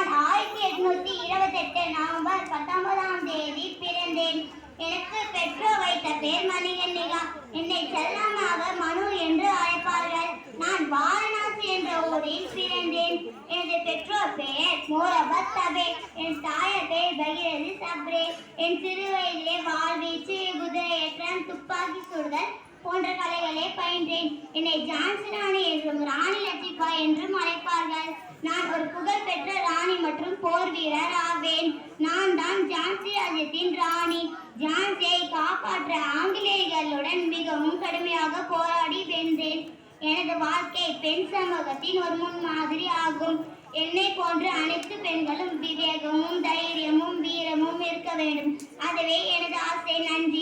நான் ஆயிரத்தி எட்நூத்தி இருபத்தெட்டு நவம்பர் பத்தொன்பதாம் தேதி பிறந்தேன். எனக்கு பெற்றோர் வைத்த பேர் மணிகண்ணிகா. என்னை செல்லமாக மனு என்று அழைப்பார்கள். நான் வாரணாசி என்ற ஊரில் பிறந்தேன். எனது பெற்றோர் பெயர் மோரபத் தபே. என் தாயார் பெயர் பகிரதி சப்ரே. என் சிறு வயதிலே வாழ்வீச்சு குதிரையேற்றம் துப்பாக்கி சுடுதல் போன்ற கலைகளை பயின்றேன். என்னை ஜான்சி ராணி என்றும் ராணி லட்சிபாய் என்றும் அழை நான் ஒரு புகழ்பெற்ற ராணி மற்றும் போர் வீரர் ஆவேன் நான் தான் ஜான்சி ராஜ்யத்தின் ராணி. ஜான்சியை காப்பாற்ற ஆங்கிலேயர்களுடன் மிகவும் கடுமையாக போராடி வென்றேன். எனது வாழ்க்கை பெண் சமூகத்தின் ஒரு முன்மாதிரி ஆகும். என்னை போன்ற அனைத்து பெண்களும் விவேகமும் தைரியமும் வீரமும் இருக்க வேண்டும். அதுவே எனது ஆசை. நன்றி.